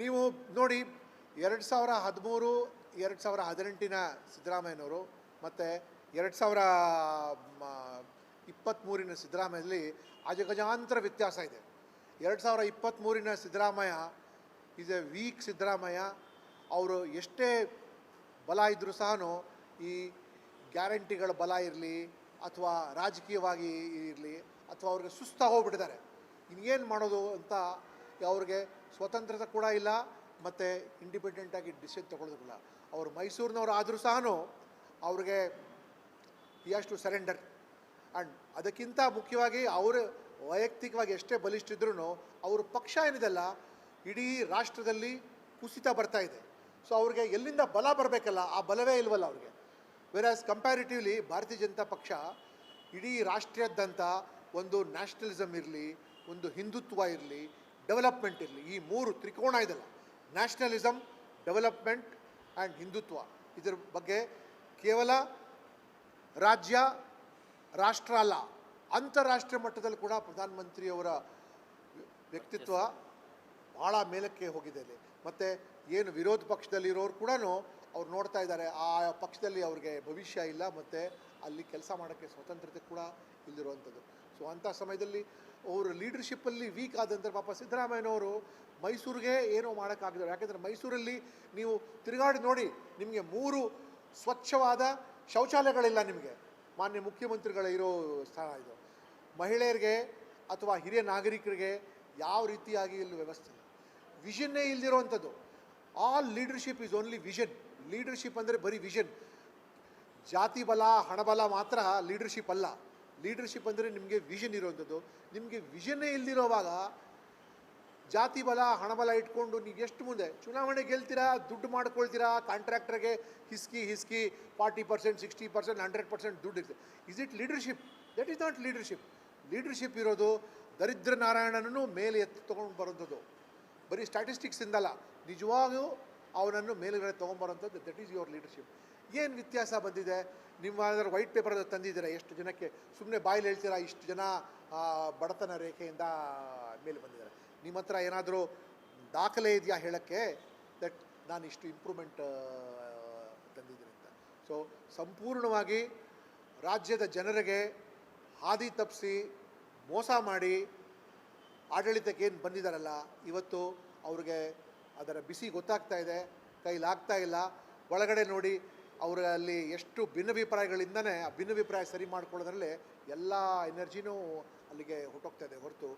ನೀವು ನೋಡಿ ಎರಡು ಸಾವಿರ ಹದಿಮೂರು, ಎರಡು ಸಾವಿರ ಹದಿನೆಂಟಿನ ಸಿದ್ದರಾಮಯ್ಯನವರು ಮತ್ತು ಎರಡು ಸಾವಿರ ಇಪ್ಪತ್ತ್ಮೂರಿನ ಸಿದ್ದರಾಮಯ್ಯಲ್ಲಿ ಅಜಗಜಾಂತರ ವ್ಯತ್ಯಾಸ ಇದೆ. ಎರಡು ಸಾವಿರ ಇಪ್ಪತ್ತ್ಮೂರಿನ Siddaramaiah is a weak Siddaramaiah. ಅವರು ಎಷ್ಟೇ ಬಲ ಇದ್ದರೂ ಸಹ ಈ ಗ್ಯಾರಂಟಿಗಳ ಬಲ ಇರಲಿ ಅಥವಾ ರಾಜಕೀಯವಾಗಿ ಇರಲಿ ಅಥವಾ ಅವ್ರಿಗೆ ಸುಸ್ತಾಗಿ ಹೋಗ್ಬಿಟ್ಟಿದ್ದಾರೆ. ಇನ್ನೇನು ಮಾಡೋದು ಅಂತ ಅವ್ರಿಗೆ ಸ್ವತಂತ್ರತೆ ಕೂಡ ಇಲ್ಲ, ಮತ್ತು ಇಂಡಿಪೆಂಡೆಂಟಾಗಿ ಡಿಸಿಷನ್ ತೊಗೊಳ್ಳೋದಿಲ್ಲ. ಅವರು ಮೈಸೂರಿನವ್ರು ಆದರೂ ಸಹ ಅವ್ರಿಗೆ ಯಶ್ ಟು ಸರೆಂಡರ್ ಆ್ಯಂಡ್ ಅದಕ್ಕಿಂತ ಮುಖ್ಯವಾಗಿ ಅವರು ವೈಯಕ್ತಿಕವಾಗಿ ಎಷ್ಟೇ ಬಲಿಷ್ಠ ಇದ್ರೂ ಅವ್ರ ಪಕ್ಷ ಏನಿದೆಲ್ಲ, ಇಡೀ ರಾಷ್ಟ್ರದಲ್ಲಿ ಕುಸಿತ ಬರ್ತಾ ಇದೆ. ಸೊ ಅವ್ರಿಗೆ ಎಲ್ಲಿಂದ ಬಲ ಬರಬೇಕಲ್ಲ, ಆ ಬಲವೇ ಇಲ್ವಲ್ಲ ಅವ್ರಿಗೆ. ಆಸ್ ಕಂಪ್ಯಾರಿಟಿವ್ಲಿ ಭಾರತೀಯ ಜನತಾ ಪಕ್ಷ ಇಡೀ ರಾಷ್ಟ್ರೀಯದ್ದಂಥ ಒಂದು ನ್ಯಾಷನಲಿಸಮ್ ಇರಲಿ, ಒಂದು ಹಿಂದುತ್ವ ಇರಲಿ ಡೆವಲಪ್ಮೆಂಟ್ ಇರಲಿ ಈ ಮೂರು ತ್ರಿಕೋಣ ಇದೆಲ್ಲ. ನ್ಯಾಷನಲಿಸಮ್ ಡೆವಲಪ್ಮೆಂಟ್ ಆ್ಯಂಡ್ ಹಿಂದುತ್ವ ಇದರ ಬಗ್ಗೆ ಕೇವಲ ರಾಜ್ಯ ರಾಷ್ಟ್ರ ಅಲ್ಲ ಅಂತಾರಾಷ್ಟ್ರೀಯ ಮಟ್ಟದಲ್ಲಿ ಕೂಡ ಪ್ರಧಾನಮಂತ್ರಿಯವರ ವ್ಯಕ್ತಿತ್ವ ಭಾಳ ಮೇಲಕ್ಕೆ ಹೋಗಿದೆ ಮತ್ತು ಏನು ವಿರೋಧ ಪಕ್ಷದಲ್ಲಿರೋರು ಕೂಡ ಅವ್ರು ನೋಡ್ತಾ ಇದ್ದಾರೆ ಆ ಪಕ್ಷದಲ್ಲಿ ಅವ್ರಿಗೆ ಭವಿಷ್ಯ ಇಲ್ಲ ಮತ್ತು ಅಲ್ಲಿ ಕೆಲಸ ಮಾಡೋಕ್ಕೆ ಸ್ವತಂತ್ರತೆ ಕೂಡ ಇಲ್ಲಿರುವಂಥದ್ದು ಸೊ ಅಂಥ ಸಮಯದಲ್ಲಿ ಅವರು ಲೀಡರ್ಶಿಪ್ಪಲ್ಲಿ ವೀಕ್ ಆದಂಥ ಪಾಪ ಸಿದ್ದರಾಮಯ್ಯನವರು ಮೈಸೂರಿಗೆ ಏನೋ ಮಾಡೋಕ್ಕಾಗಿದ್ದಾರೆ. ಯಾಕೆಂದರೆ ಮೈಸೂರಲ್ಲಿ ನೀವು ತಿರುಗಾಡಿ ನೋಡಿ, ನಿಮಗೆ ಮೂರು ಸ್ವಚ್ಛವಾದ ಶೌಚಾಲಯಗಳಿಲ್ಲ ನಿಮಗೆ. ಮಾನ್ಯ ಮುಖ್ಯಮಂತ್ರಿಗಳ ಇರೋ ಸ್ಥಾನ ಇದು. ಮಹಿಳೆಯರಿಗೆ ಅಥವಾ ಹಿರಿಯ ನಾಗರಿಕರಿಗೆ ಯಾವ ರೀತಿಯಾಗಿ ಇಲ್ಲಿ ವ್ಯವಸ್ಥೆ ವಿಷನ್ನೇ ಇಲ್ದಿರೋವಂಥದ್ದು all leadership is only vision leadership ಅಂದರೆ ಬರೀ ವಿಷನ್ ಜಾತಿ ಬಲ ಹಣಬಲ ಮಾತ್ರ ಲೀಡರ್ಶಿಪ್ ಅಲ್ಲ. ಲೀಡರ್ಶಿಪ್ ಅಂದರೆ ನಿಮಗೆ ವಿಷನ್ ಇರೋವಂಥದ್ದು. ನಿಮಗೆ ವಿಷನ್ನೇ ಇಲ್ದಿರೋವಾಗ ಜಾತಿ ಬಲ ಹಣಬಲ ಇಟ್ಕೊಂಡು ನೀವು ಎಷ್ಟು ಮುಂದೆ ಚುನಾವಣೆ ಗೆಲ್ತೀರಾ, ದುಡ್ಡು ಮಾಡ್ಕೊಳ್ತೀರಾ ಕಾಂಟ್ರಾಕ್ಟರ್ಗೆ ಹಿಸ್ಕಿ husky forty percent sixty percent hundred percent ದುಡ್ಡು ಇರ್ತದೆ. Is it leadership that is not leadership leadership ಇರೋದು ದರಿದ್ರ ನಾರಾಯಣನನ್ನು ಮೇಲೆ ಎತ್ತು ತೊಗೊಂಡು ಬರೋಂಥದ್ದು ಬರೀ ಸ್ಟ್ಯಾಟಿಸ್ಟಿಕ್ಸಿಂದಲ್ಲ ನಿಜವಾಗೂ ಅವನನ್ನು ಮೇಲುಗಡೆ ತೊಗೊಂಬರೋಂಥದ್ದು ದಟ್ ಈಸ್ ಯುವರ್ ಲೀಡರ್ಶಿಪ್ ಏನು ವ್ಯತ್ಯಾಸ ಬಂದಿದೆ? ನಿಮ್ಮ ವೈಟ್ ಪೇಪರ್ ತಂದಿದ್ದೀರಾ? ಎಷ್ಟು ಜನಕ್ಕೆ ಸುಮ್ಮನೆ ಬಾಯಲ್ಲಿ ಹೇಳ್ತೀರಾ, ಇಷ್ಟು ಜನ ಬಡತನ ರೇಖೆಯಿಂದ ಮೇಲೆ ಬಂದಿದ್ದಾರೆ. ನಿಮ್ಮ ಹತ್ರ ಏನಾದರೂ ದಾಖಲೆ ಇದೆಯಾ ಹೇಳೋಕ್ಕೆ? ದಟ್ ನಾನು ಇಷ್ಟು ಇಂಪ್ರೂವ್ಮೆಂಟ್ ತಂದಿದ್ದೀನಿ ಅಂತ. ಸೊ ಸಂಪೂರ್ಣವಾಗಿ ರಾಜ್ಯದ ಜನರಿಗೆ ಹಾದಿ ತಪ್ಪಿಸಿ, ಮೋಸ ಮಾಡಿ, ಆಡಳಿತಕ್ಕೆ ಏನು ಬಂದಿದ್ದಾರಲ್ಲ, ಇವತ್ತು ಅವ್ರಿಗೆ ಅದರ ಬಿಸಿ ಗೊತ್ತಾಗ್ತಾ ಇದೆ, ಕೈಲಾಗ್ತಾ ಇಲ್ಲ. ಒಳಗಡೆ ನೋಡಿ, ಅವರಲ್ಲಿ ಎಷ್ಟು ಭಿನ್ನಾಭಿಪ್ರಾಯಗಳಿಂದನೇ, ಆ ಭಿನ್ನಾಭಿಪ್ರಾಯ ಸರಿ ಮಾಡ್ಕೊಳ್ಳೋದ್ರಲ್ಲಿ ಎಲ್ಲ ಎನರ್ಜಿನೂ ಅಲ್ಲಿಗೆ ಹೊಟ್ಟೋಗ್ತಾ ಇದೆ ಹೊರತು.